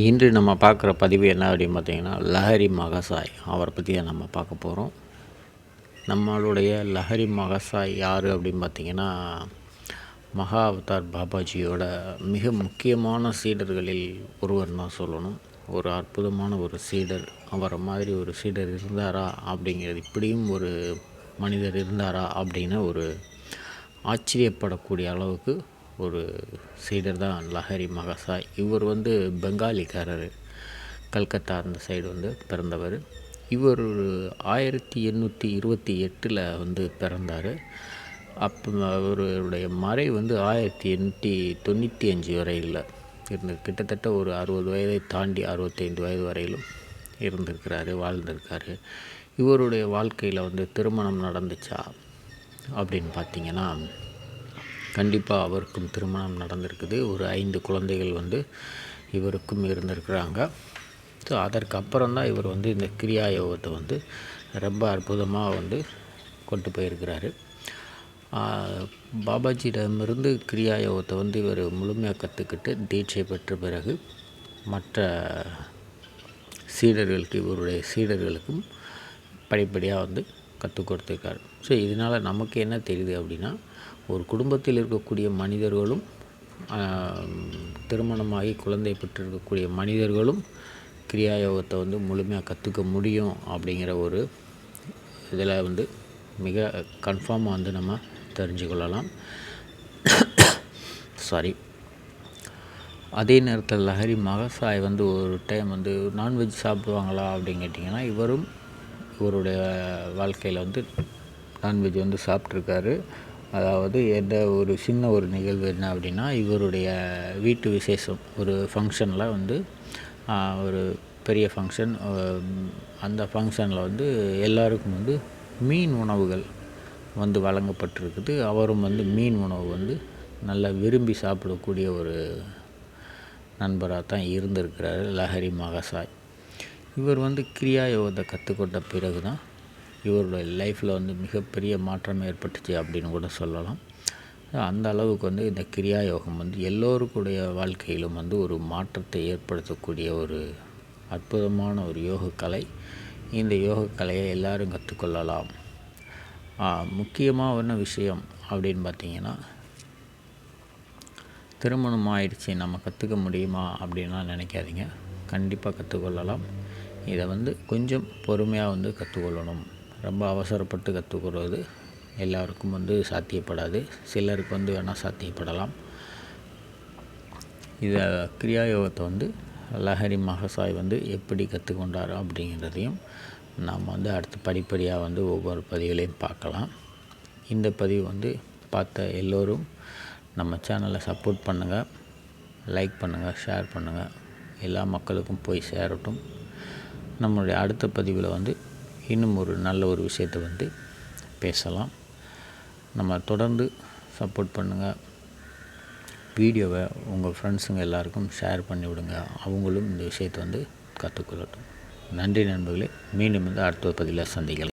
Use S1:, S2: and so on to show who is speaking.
S1: இன்று நம்ம பார்க்குற பதிவு என்ன அப்படின்னு பார்த்தீங்கன்னா லஹரி மகசாய் அவரை பற்றி தான் நம்ம பார்க்க போகிறோம். நம்மளுடைய லஹரி மகசாய் யார் அப்படின்னு பார்த்தீங்கன்னா மகா அவதார் பாபாஜியோட மிக முக்கியமான சீடர்களில் ஒருவர் தான் சொல்லணும். ஒரு அற்புதமான ஒரு சீடர். அவரை மாதிரி ஒரு சீடர் இருந்தாரா அப்படிங்கிறது இப்படியும் ஒரு மனிதர் இருந்தாரா அப்படின்னு ஒரு ஆச்சரியப்படக்கூடிய அளவுக்கு ஒரு சீடர் தான் லஹரி மகசாய் இவர் வந்து பெங்காலிக்காரர். கல்கத்தா அந்த சைடு வந்து பிறந்தவர். இவர் ஆயிரத்தி எண்ணூற்றி இருபத்தி எட்டில் வந்து பிறந்தார். அப்போ அவருடைய மறை வந்து ஆயிரத்தி எண்ணூற்றி தொண்ணூற்றி அஞ்சு வரையில் இருந்து கிட்டத்தட்ட ஒரு அறுபது வயதை தாண்டி அறுபத்தைந்து வயது வரையிலும் இருந்திருக்கிறாரு வாழ்ந்திருக்காரு. இவருடைய வாழ்க்கையில் வந்து திருமணம் நடந்துச்சா அப்படின்னு பார்த்தீங்கன்னா கண்டிப்பாக அவருக்கும் திருமணம் நடந்திருக்குது. ஒரு ஐந்து குழந்தைகள் வந்து இவருக்கும் இருந்திருக்கிறாங்க. ஸோ அதற்கு அப்புறம் தான் இவர் வந்து இந்த கிரியா யோகத்தை வந்து ரொம்ப அற்புதமாக வந்து கொண்டு போயிருக்கிறாரு. பாபாஜியிடமிருந்து கிரியா யோகத்தை வந்து இவர் முழுமையாக கற்றுக்கிட்டு தீட்சை பெற்ற பிறகு மற்ற சீடர்களுக்கு இவருடைய சீடர்களுக்கும் படிப்படியாக வந்து கற்றுக் கொடுத்துருக்காரு. ஸோ இதனால் நமக்கு என்ன தெரியுது அப்படின்னா ஒரு குடும்பத்தில் இருக்கக்கூடிய மனிதர்களும் திருமணமாகி குழந்தை பெற்றிருக்கக்கூடிய மனிதர்களும் கிரியா யோகத்தை வந்து முழுமையாக கற்றுக்க முடியும் அப்படிங்கிற ஒரு இதில் வந்து மிக கன்ஃபார்மாக வந்து நம்ம தெரிஞ்சு கொள்ளலாம். சாரி அதே நேரத்தில் லஹரி மகசாய் வந்து ஒரு டைம் வந்து நான்வெஜ் சாப்பிடுவாங்களா அப்படின்னு கேட்டிங்கன்னா இவரும் இவருடைய வாழ்க்கையில் வந்து நான்வெஜ் வந்து சாப்பிட்ருக்காரு அதாவது எந்த ஒரு சின்ன ஒரு நிகழ்வு என்ன அப்படின்னா இவருடைய வீட்டு விசேஷம் ஒரு ஃபங்க்ஷனில் வந்து ஒரு பெரிய ஃபங்க்ஷன் அந்த ஃபங்க்ஷனில் வந்து எல்லாருக்கும் வந்து மீன் உணவுகள் வந்து வழங்கப்பட்டிருக்குது. அவரும் வந்து மீன் உணவு வந்து நல்லா விரும்பி சாப்பிடக்கூடிய ஒரு நண்பராக தான் இருந்திருக்கிறாரு லஹரி மகசாய். இவர் வந்து கிரியா யோகத்தை கற்றுக்கொண்ட பிறகு தான் இவருடைய லைஃப்பில் வந்து மிகப்பெரிய மாற்றம் ஏற்பட்டுச்சு அப்படின்னு கூட சொல்லலாம். அந்த அளவுக்கு வந்து இந்த கிரியா யோகம் வந்து எல்லோருக்குடைய வாழ்க்கையிலும் வந்து ஒரு மாற்றத்தை ஏற்படுத்தக்கூடிய ஒரு அற்புதமான ஒரு யோகக்கலை. இந்த யோகக்கலையை எல்லோரும் கற்றுக்கொள்ளலாம் முக்கியமான விஷயம் அப்படின்னு பார்த்தீங்கன்னா திருமணம் ஆயிடுச்சு நம்ம கற்றுக்க முடியுமா அப்படின்லாம் நினைக்காதீங்க. கண்டிப்பாக கற்றுக்கொள்ளலாம் இதை வந்து கொஞ்சம் பொறுமையாக வந்து கற்றுக்கொள்ளணும் ரொம்ப அவசரப்பட்டு கற்றுக்கொள்வது எல்லாருக்கும் வந்து சாத்தியப்படாது. சிலருக்கு வந்து வேணால் சாத்தியப்படலாம். இதை கிரியா யோகத்தை வந்து லஹரி மகசாய் வந்து எப்படி கற்றுக்கொண்டார் அப்படிங்கிறதையும் நாம் வந்து அடுத்து படிப்படியாக வந்து ஒவ்வொரு பதிவுகளையும் பார்க்கலாம். இந்த பதிவு வந்து பார்த்த எல்லோரும் நம்ம சேனலை சப்போர்ட் பண்ணுங்கள் லைக் பண்ணுங்கள் ஷேர் பண்ணுங்கள் எல்லா மக்களுக்கும் போய் சேரட்டும். நம்மளுடைய அடுத்த பதிவில் வந்து இன்னும் ஒரு நல்ல ஒரு விஷயத்தை வந்து பேசலாம். நம்ம தொடர்ந்து சப்போர்ட் பண்ணுங்கள் வீடியோவை உங்கள் ஃப்ரெண்ட்ஸுங்க எல்லாருக்கும் ஷேர் பண்ணி விடுங்க. அவங்களும் இந்த விஷயத்தை வந்து கற்றுக்கொள்ளட்டும் நன்றி நண்பர்களே. மீண்டும் வந்து அடுத்த பதிவில் சந்திக்கலாம்.